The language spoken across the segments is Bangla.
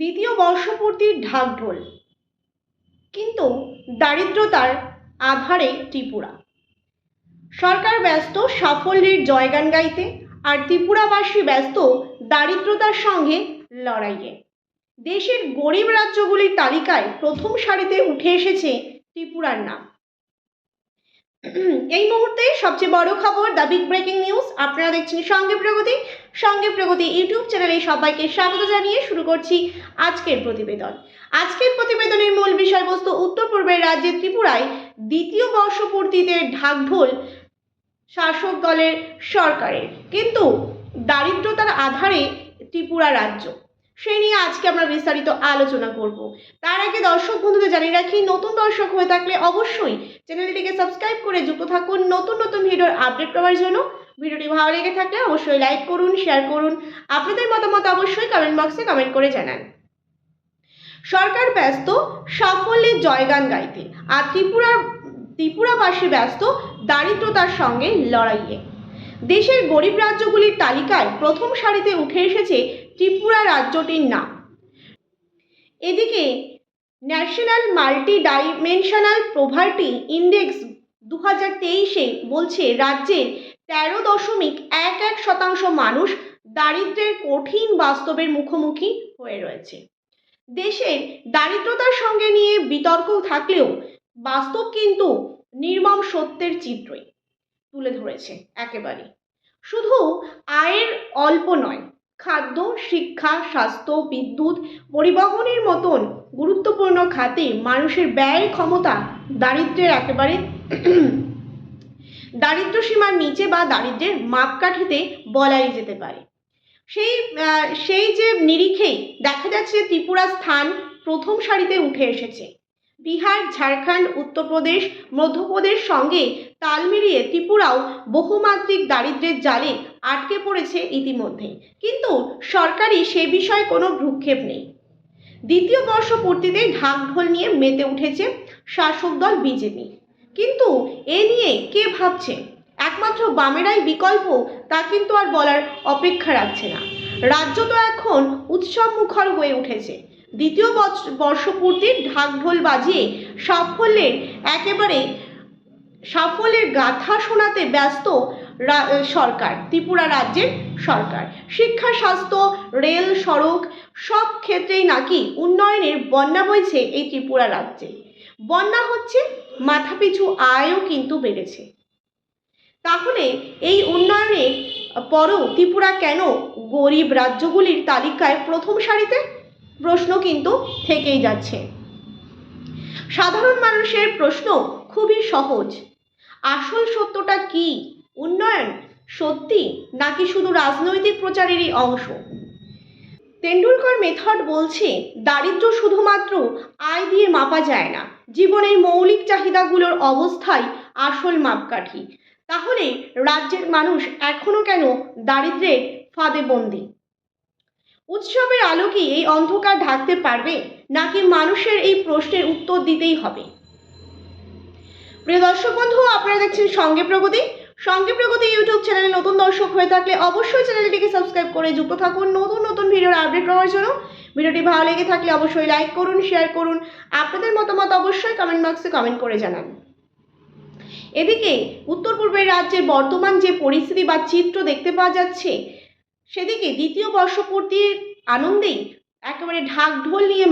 দ্বিতীয় বর্ষপূর্তির ঢাকঢোল। কিন্তু দারিদ্রতার আধারে ত্রিপুরা। সরকার ব্যস্ত, সাফল্যের জয়গান গাইতে আর ত্রিপুরাবাসী ব্যস্ত দারিদ্রতার সঙ্গে লড়াইয়ে। দেশের গরিব রাজ্যগুলির তালিকায় প্রথম সারিতে উঠে এসেছে ত্রিপুরার নাম। এই মুহূর্তে সবচেয়ে বড় খবর দ্য বিগ ব্রেকিং নিউজ আপনারা দেখছেন সঙ্গে প্রগতি। সঙ্গে প্রগতি ইউটিউব চ্যানেলে সবাইকে স্বাগত জানিয়ে শুরু করছি আজকের প্রতিবেদন। আজকের প্রতিবেদনের মূল বিষয়বস্তু উত্তর পূর্বের রাজ্যের ত্রিপুরায় দ্বিতীয় বর্ষপূর্তিতে ঢাকঢোল শাসক দলের সরকারের। কিন্তু দারিদ্রতার আধারে ত্রিপুরা রাজ্য সেই নিয়ে আজকে আমরা বিস্তারিত আলোচনা করব। তার আগে দর্শক বন্ধুদের জানিয়ে রাখি, নতুন দর্শক হয়ে থাকলে অবশ্যই চ্যানেলটিকে সাবস্ক্রাইব করে যুক্ত থাকুন নতুন নতুন ভিডিওর আপডেট পাওয়ার জন্য। ভিডিওটি ভালো লেগে থাকলে অবশ্যই লাইক করুন, শেয়ার করুন। আপনাদের মতামত অবশ্যই কমেন্ট বক্সে কমেন্ট করে জানান। সরকার ব্যস্ত, সাফল্যের জয়গান গাইতে। আর ত্রিপুরার ত্রিপুরাবাসী ব্যস্ত, দারিদ্রতার সঙ্গে লড়াইয়ে। দেশের গরিব রাজ্যগুলির তালিকায় প্রথম সারিতে উঠে এসেছে ত্রিপুরা রাজ্যটির নাম। এদিকে national multi dimensional poverty index দু হাজার তেইশে বলছে রাজ্যের তেরো দশমিক এক এক শতাংশ মানুষ দারিদ্র্যের কঠিন বাস্তবের মুখোমুখি হয়ে রয়েছে। দেশের দারিদ্রতার সঙ্গে নিয়ে বিতর্ক থাকলেও বাস্তব কিন্তু নির্মম সত্যের চিত্রই তুলে ধরেছে একেবারে শুধু আয়ের অল্প নয় খাদ্য, শিক্ষা, স্বাস্থ্য, বিদ্যুৎ, পরিবহনের মতন গুরুত্বপূর্ণ খাতে মানুষের ব্যয় ক্ষমতা দারিদ্র্যের একেবারে দারিদ্র সীমার নিচে বা দারিদ্র্যের মাপকাঠিতে বলাই যেতে পারে। সেই সেই যে নিরিখেই দেখা যাচ্ছে ত্রিপুরা স্থান প্রথম সারিতে উঠে এসেছে। বিহার, ঝাড়খণ্ড, উত্তরপ্রদেশ, মধ্যপ্রদেশ সঙ্গে তাল মিলিয়ে ত্রিপুরাও বহুমাত্রিক দারিদ্র্যের জালে আটকে পড়েছে ইতিমধ্যেই। কিন্তু সরকারি সে বিষয়ে কোনো ভ্রুক্ষেপ নেই। দ্বিতীয় বর্ষ পূর্তিতে ঢাকঢোল নিয়ে মেতে উঠেছে শাসক দল বিজেপি। কিন্তু এ নিয়ে কে ভাবছে? একমাত্র বামেরাই বিকল্প, তা কিন্তু আর বলার অপেক্ষা রাখছে না। রাজ্য তো এখন উৎসব মুখর হয়ে উঠেছে। দ্বিতীয় বর্ষপূর্তির ঢাকঢোল বাজিয়ে সাফল্যের, একেবারে সাফল্যের গাথা শোনাতে ব্যস্ত সরকার, ত্রিপুরা রাজ্যের সরকার। শিক্ষা, স্বাস্থ্য, রেল, সড়ক সব ক্ষেত্রেই নাকি উন্নয়নের বন্যা বইছে এই ত্রিপুরা রাজ্যে। বন্যা হচ্ছে মাথাপিছু আয়ও কিন্তু বেড়েছে। তাহলে এই উন্নয়নের পরও ত্রিপুরা কেন গরিব রাজ্যগুলির তালিকায় প্রথম সারিতে? প্রশ্ন কিন্তু থেকেই যাচ্ছে। সাধারণ মানুষের প্রশ্ন খুবই সহজ। আসল সত্যটা কি? উন্নয়ন সত্যি নাকি শুধু রাজনৈতিক প্রচারেরই অংশ? তেন্ডুলকর মেথড বলছে, দারিদ্র্য শুধুমাত্র আয় দিয়ে মাপা যায় না, জীবনের মৌলিক চাহিদাগুলোর অবস্থাই আসল মাপকাঠি। তাহলে রাজ্যের মানুষ এখনও কেন দারিদ্র্যের ফাঁদে বন্দী? উৎসবের আলো কি এই অন্ধকার ঢাকতে পারবে, নাকি মানুষের এই প্রশ্নের উত্তর দিতেই হবে? প্রিয় দর্শক বন্ধু, আপনারা দেখছেন সঙ্গে প্রগতি। সঙ্গে প্রগতি ইউটিউব চ্যানেলে নতুন দর্শক হয়ে থাকলে অবশ্যই চ্যানেলটিকে সাবস্ক্রাইব করে যুক্ত থাকুন। নতুন নতুন ভিডিওর আপডেট পাওয়ার জন্য ভিডিওটি ভালো লেগে থাকলে অবশ্যই লাইক করুন শেয়ার করুন। আপনাদের মতামত অবশ্যই কমেন্ট বক্সে কমেন্ট করে জানান। এদিকে উত্তর পূর্বের রাজ্যের বর্তমান যে পরিস্থিতি বা চিত্র দেখতে পাওয়া যাচ্ছে, সেদিকে দ্বিতীয় বর্ষপূর্তির আনন্দেই একেবারে ঢাক ঢোল নিয়ে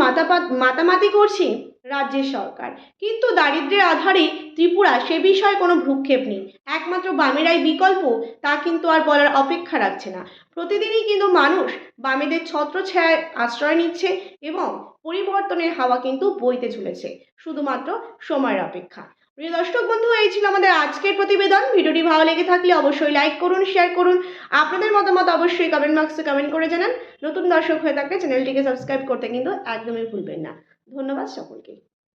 মাতামাতি করছে রাজ্যের সরকার। কিন্তু দারিদ্রের আধারে ত্রিপুরা সে বিষয়ে কোনো ভ্রুক্ষেপ নেই। একমাত্র বামেরাই বিকল্প, তা কিন্তু আর বলার অপেক্ষা রাখছে না। প্রতিদিনই কিন্তু মানুষ বামেদের ছত্রছায়ায় আশ্রয় নিচ্ছে এবং পরিবর্তনের হাওয়া কিন্তু বইতে চলেছে শুধুমাত্র সময়ের অপেক্ষা। প্রিয় দর্শক বন্ধু, এই ছিল আমাদের আজকের প্রতিবেদন। ভিডিওটি ভালো লেগে থাকলে অবশ্যই লাইক করুন শেয়ার করুন। আপনাদের মতামত অবশ্যই কমেন্ট বক্সে কমেন্ট করে জানান। নতুন দর্শক হয়ে থাকলে চ্যানেলটিকে সাবস্ক্রাইব করতে কিন্তু একদমই ভুলবেন না। ধন্যবাদ সকলকে।